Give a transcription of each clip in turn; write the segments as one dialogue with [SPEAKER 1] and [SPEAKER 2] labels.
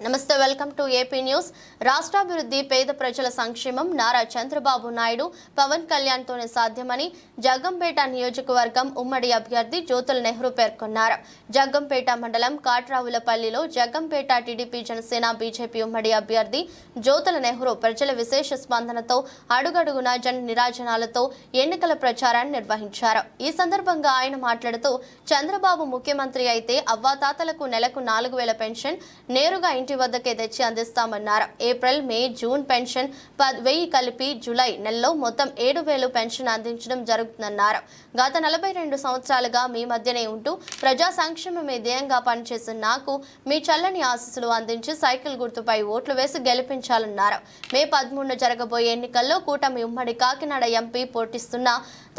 [SPEAKER 1] నమస్తే welcome to AP news. రాష్ట్రాభివృద్ధి పేద ప్రజల సంక్షేమం నారా చంద్రబాబు నాయుడు పవన్ కళ్యాణ్తోనే సాధ్యమని జగ్గంపేట నియోజకవర్గం ఉమ్మడి అభ్యర్థి జ్యోతుల నెహ్రూ పేర్కొన్నారు. జగ్గంపేట మండలం కాట్రావులపల్లిలో జగ్గంపేట టీడీపీ జనసేన బీజేపీ ఉమ్మడి అభ్యర్థి జ్యోతుల నెహ్రూ ప్రజల విశేష స్పందనతో అడుగడుగున జన నిరాజనాలతో ఎన్నికల ప్రచారాన్ని నిర్వహించారు. ఈ సందర్భంగా ఆయన మాట్లాడుతూ చంద్రబాబు ముఖ్యమంత్రి అయితే అవ్వాతాతలకు నెలకు నాలుగు వేల పెన్షన్ నేరుగా ఇంటి వద్దకే తెచ్చి అందిస్తామన్నారు. ఏప్రిల్ మే జూన్ పెన్షన్ పద్ వెయ్యి కలిపి జూలై నెలలో మొత్తం ఏడు వేలు పెన్షన్ అందించడం జరుగుతుందన్నారు. గత నలభై రెండు సంవత్సరాలుగా మీ మధ్యనే ఉంటూ ప్రజా సంక్షేమమే ధ్యేయంగా పనిచేసిన నాకు మీ చల్లని ఆశీస్సులు అందించి సైకిల్ గుర్తుపై ఓట్లు వేసి గెలిపించాలన్నారు. మే పదమూడున జరగబోయే ఎన్నికల్లో కూటమి ఉమ్మడి కాకినాడ ఎంపీ పోటీస్తున్న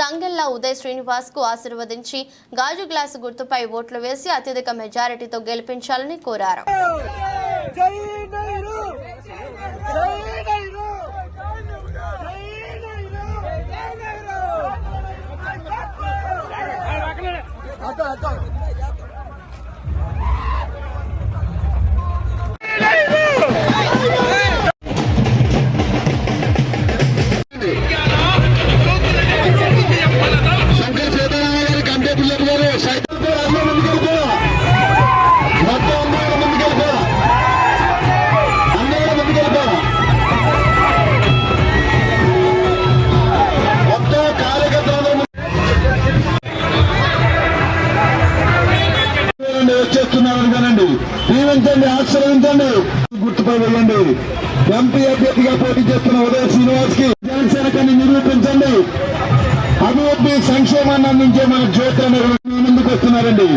[SPEAKER 1] తంగెల్లా ఉదయ్ శ్రీనివాస్కు ఆశీర్వదించి గాజు గ్లాసు గుర్తుపై ఓట్లు వేసి అత్యధిక మెజారిటీతో గెలిపించాలని కోరారు.
[SPEAKER 2] జై నెహ్రూ! జై నెహ్రూ! జై నెహ్రూ! అక్క అక్క
[SPEAKER 3] దీవించండి ఆశ్రయించండి గుర్తుపై వెళ్ళండి. ఎంపీ అభ్యర్థిగా పోటీ చేస్తున్న ఉదయ శ్రీనివాస్కి జనసేన నిరూపించండి. అభివృద్ధి సంక్షేమాన్ని అందించే మన జ్యోతి అనేది ముందుకు వస్తున్నారండి.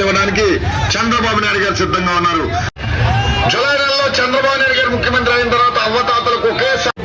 [SPEAKER 3] ఇవ్వడానికి చంద్రబాబు నాయుడు గారు సిద్ధంగా ఉన్నారు. జులై నెలలో చంద్రబాబు నాయుడు గారు ముఖ్యమంత్రి అయిన తర్వాత అవ్వతాతలకు ఒకేసారి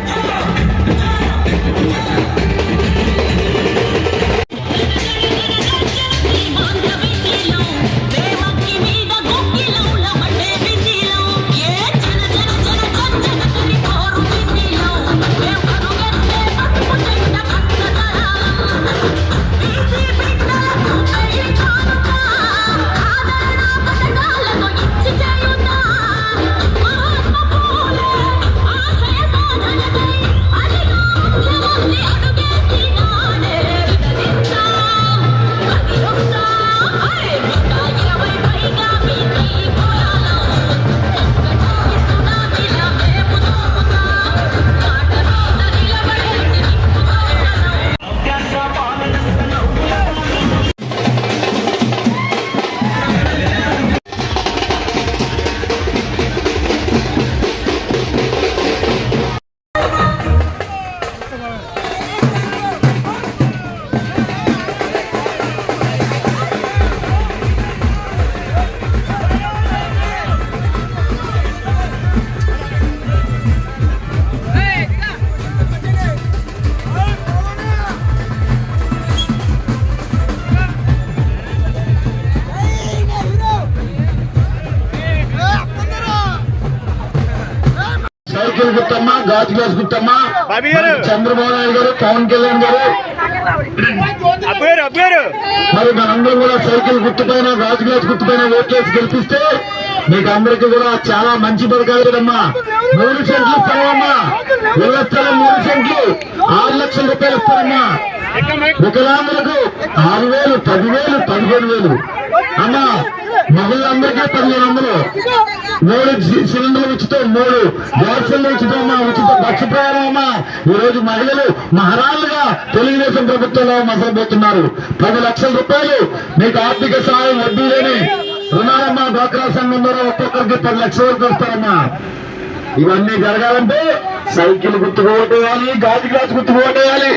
[SPEAKER 3] గుట్టమ్మ గాజు గ్లాస్ గుట్టమ్మ. చంద్రబాబు నాయుడు గారు పవన్ కళ్యాణ్ గారు. మరి మనందరం కూడా సైకిల్ గుర్తుపైన గాజు గ్లాస్ గుర్తుపైన ఓట్లేసి గెలిపిస్తే మీకు అందరికీ కూడా చాలా మంచి పథకాలు కదమ్మా. మూడు సెంట్లు ఇస్తామమ్మా ఇళ్ళ స్థలం మూడు సెంట్లు. ఆరు లక్షల రూపాయలు ఇస్తారమ్మా వికలాంగులకు ఆరు వేలు పదివేలు పదిహేను వేలు. అమ్మా మహిళలందరికీ పదిహేను వందలు. మూడు సిలిండర్లు ఉచితం మూడు గ్యాసులు ఉచితం అమ్మా ఉచిత బస్సు ప్రయాణం ఈ రోజు మహిళలు మహారాళ్ళుగా తెలుగుదేశం ప్రభుత్వంలో మసలబోతున్నారు పది లక్షల రూపాయలు మీకు ఆర్థిక సహాయం వడ్డీ లేని రుణాలమ్మా డ్వాక్రా సంఘం ద్వారా ఒక్కొక్కరికి పది లక్షల వరకు వస్తారమ్మా. ఇవన్నీ జరగాలంటే సైకిల్ గుర్తుకు ఓటేయాలి గాజు గ్లాస్ గుర్తుకు ఓటేయాలి.